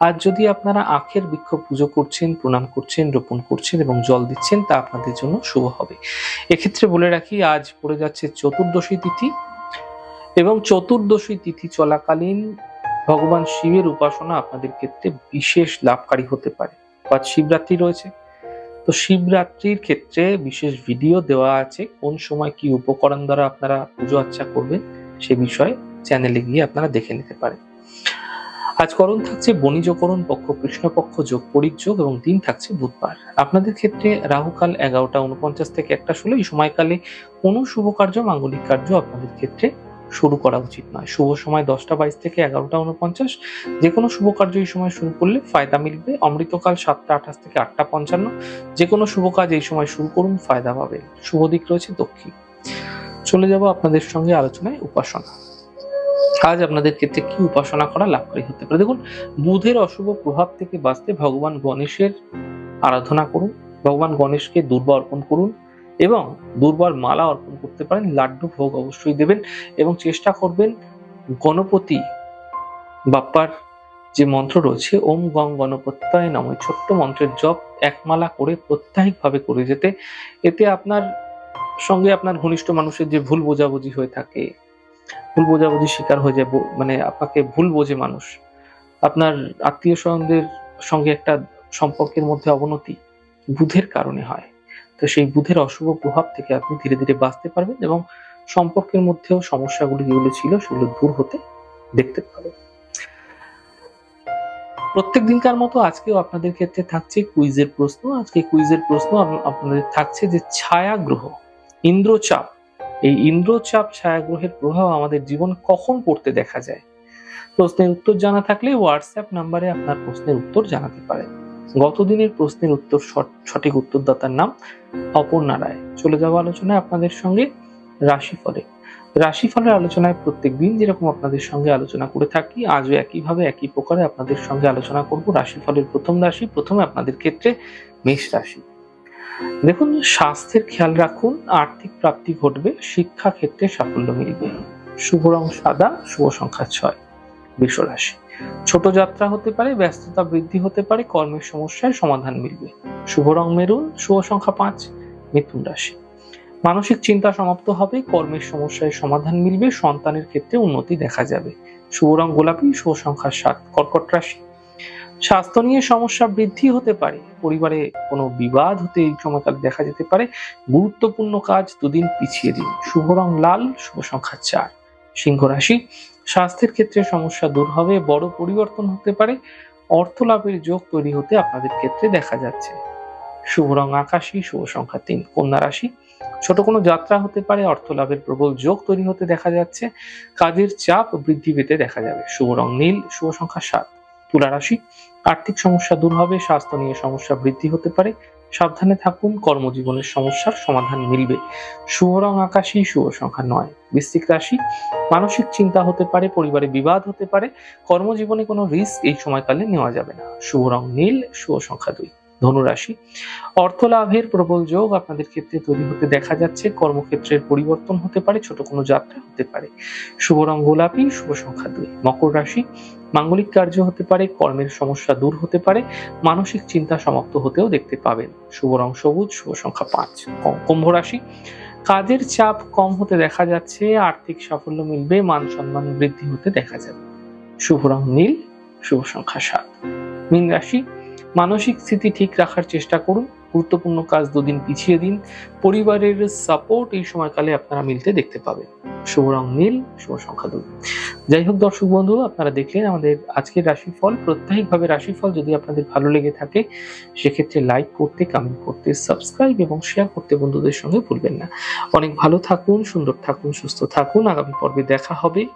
আর যদি আপনারা আখের বৃক্ষ পুজো করছেন, প্রণাম করছেন, রোপণ করছেন এবং জল দিচ্ছেন, তা আপনাদের জন্য শুভ হবে। এক্ষেত্রে বলে রাখি, আজ পড়ে যাচ্ছে চতুর্দশী তিথি এবং চতুর্দশী তিথি চলাকালীন ভগবান শিবের উপাসনা আপনাদের ক্ষেত্রে বিশেষ লাভকারী হতে পারে। আজ শিবরাত্রি রয়েছে। তো শিবরাত্রির ক্ষেত্রে বিশেষ ভিডিও দেওয়া আছে, কোন সময় কি উপকরণ দ্বারা আপনারা পুজো আর্চা করবেন সে বিষয়ে চ্যানেলে গিয়ে আপনারা দেখে নিতে পারেন। আজ করণ থাকছে বণিজকরণ, পক্ষ, কৃষ্ণপক্ষ, যোগ পরিক যোগ এবং দিন থাকছে বুধবার। আপনাদের ক্ষেত্রে রাহুকাল এগারোটা উনপঞ্চাশ থেকে একটা ষোলো, এই সময়কালে কোনো শুভ কার্য, মাঙ্গলিক কার্য আপনাদের ক্ষেত্রে শুরু করা উচিত নয়। শুভ সময় দশটা বাইশ থেকে এগারোটা উনপঞ্চাশ যে কোনো শুভ কার্য এই সময় শুরু করলে ফায়দা মিলবে। অমৃতকাল সাতটা আঠাশ থেকে আটটা পঞ্চান্ন যে কোনো শুভ কাজ এই সময় শুরু করুন, ফায়দা পাবে শুভ দিক রয়েছে দক্ষিণ। চলে যাব আপনাদের সঙ্গে আলোচনায় উপাসনা। আজ আপনাদের ক্ষেত্রে কি উপাসনা করা লাভকারী হতে পারে? দেখুন, বুধের অশুভ প্রভাব থেকে বাঁচতে ভগবান গণেশের আরাধনা করুন, ভগবান গণেশকে দুর্বা অর্পণ করুন এবং দুর্বার মালা অর্পণ করতে পারেন, লাড্ডু ভোগ অবশ্যই দেবেন এবং চেষ্টা করবেন গণপতি বাপ্পার যে মন্ত্র রয়েছে, ওম গং গণপত্যায় নাম ওই ছোট্ট মন্ত্রের জপ একমালা করে প্রত্যাহিকভাবে করে যেতে, এতে আপনার সঙ্গে আপনার ঘনিষ্ঠ মানুষের যে ভুল বোঝাবুঝি হয়ে থাকে ভুল বোঝাবুঝি শিকার হয়ে যায় মানে আপনাকে ভুল বোঝে মানুষ। আপনার আত্মীয় স্বজনদের সঙ্গে একটা সম্পর্কের মধ্যে অবনতি বুধের কারণে হয়। তো সেই বুধের অশুভ প্রভাব থেকে আপনি ধীরে ধীরে বাঁচতে পারবেন এবং সম্পর্কের মধ্যেও সমস্যাগুলি যেগুলো ছিল সেগুলো দূর হতে দেখতে পাবেন। প্রত্যেক দিনকার মতো আজকেও আপনাদের ক্ষেত্রে থাকছে কুইজের প্রশ্ন। আজকে কুইজের প্রশ্ন আপনাদের থাকছে যে ছায়া গ্রহ ইন্দ্রচাপ। এই ইন্দ্রচাপ ছায়াগ্রহের প্রভাব আমাদের জীবন কখন পড়তে দেখা যায়? প্রশ্নের উত্তর জানা থাকলে হোয়াটসঅ্যাপ নাম্বারে আপনার প্রশ্নের উত্তর জানাতে পারেন। গতদিনের প্রশ্নের উত্তর সঠ- সঠিক উত্তরদাতার নাম অপর্ণা রায়। চলে যাওয়া আলোচনায় আপনাদের সঙ্গে রাশিফলে। রাশিফলের আলোচনায় প্রত্যেক দিন যেরকম আপনাদের সঙ্গে আলোচনা করে থাকি, আজও একইভাবে একই প্রকারে আপনাদের সঙ্গে আলোচনা করব রাশিফলের প্রথম রাশি। প্রথমে আপনাদের ক্ষেত্রে মেষ রাশি। দেখুন, স্বাস্থ্যের খেয়াল রাখুন, আর্থিক প্রাপ্তি ঘটবে, শিক্ষা ক্ষেত্রে সাফল্য মিলবে। শুভ রং সাদা, শুভ সংখ্যা ছয়, বৃষ রাশি। ছোট যাত্রা হতে পারে, ব্যস্ততা বৃদ্ধি হতে পারে, কর্মের সমস্যায় সমাধান মিলবে। শুভ রং মেরুন, শুভ সংখ্যা পাঁচ, মিথুন রাশি। মানসিক চিন্তা সমাপ্ত হবে, কর্মের সমস্যায় সমাধান মিলবে, সন্তানের ক্ষেত্রে উন্নতি দেখা যাবে। শুভ রং গোলাপি, শুভ সংখ্যা সাত, কর্কট রাশি। স্বাস্থ্য নিয়ে সমস্যা বৃদ্ধি হতে পারে, পরিবারে কোনো বিবাদ হতে এই সময়কাল দেখা যেতে পারে। গুরুত্বপূর্ণ কাজ দুদিন পিছিয়ে দিন। শুভ রং লাল, শুভ সংখ্যা চার। সিংহ রাশি, স্বাস্থ্যের ক্ষেত্রে সমস্যা দূর হবে, বড় পরিবর্তন হতে পারে। অর্থ লাভের যোগ তৈরি হতে আপনাদের ক্ষেত্রে দেখা যাচ্ছে। শুভ রং আকাশী, শুভ সংখ্যা তিন। কন্যা রাশি, ছোট কোনো যাত্রা হতে পারে অর্থ লাভের প্রবল যোগ তৈরি হতে দেখা যাচ্ছে। কাজের চাপ বৃদ্ধি পেতে দেখা যাবে। শুভ রং নীল, শুভ সংখ্যা সাত। তুলা রাশি আর্থিক সমস্যা দূর হবে, স্বাস্থ্য নিয়ে সমস্যা বৃদ্ধি হতে পারে। সাবধানে থাকুন, কর্মজীবনের সমস্যার সমাধান মিলবে। শুভ রং আকাশই শুভ সংখ্যা নয়। বৃশ্চিক রাশি, মানসিক চিন্তা হতে পারে, পরিবারে বিবাদ হতে পারে। কর্মজীবনে কোনো রিস্ক এই সময়কালে নেওয়া যাবে না। শুভ রং নীল, শুভ সংখ্যা দুই। ধনুরাশি। অর্থ লাভের প্রবল যোগ আপনাদের ক্ষেত্রে তৈরি হতে দেখা যাচ্ছে। কর্মক্ষেত্রের পরিবর্তন হতে পারে, ছোট কোনো যাত্রা হতে পারে। শুভ রং গোলাপি, শুভ সংখ্যা দুই। মকর রাশি, মাঙ্গলিক কার্য হতে পারে, কর্মের সমস্যা দূর হতে পারে, মানসিক চিন্তা সমাপ্ত হতেও দেখতে পাবেন। শুভ রং সবুজ, শুভ সংখ্যা পাঁচ। কুম্ভ রাশি, কাজের চাপ কম হতে দেখা যাচ্ছে, আর্থিক সাফল্য মিলবে, মান সম্মান বৃদ্ধি হতে দেখা যাবে। শুভ রং নীল, শুভ সংখ্যা সাত। মীন রাশি মানসিক স্থিতি ঠিক রাখার চেষ্টা করুন, গুরুত্বপূর্ণ কাজ দুদিন পিছিয়ে দিন, পরিবারের সাপোর্ট এই সময়কালে আপনারা মিলতে দেখতে পাবেন। শুভ রং নীল, শুভ সংখ্যা দুই। যাই হোক দর্শক বন্ধু, আপনারা দেখলেন আমাদের আজকের রাশিফল। প্রত্যাহিকভাবে রাশিফল যদি আপনাদের ভালো লেগে থাকে, সেক্ষেত্রে লাইক করতে কমেন্ট করতে সাবস্ক্রাইব এবং শেয়ার করতে বন্ধুদের সঙ্গে ভুলবেন না। অনেক ভালো থাকুন, সুন্দর থাকুন, সুস্থ থাকুন। আগামী পর্বে দেখা হবে।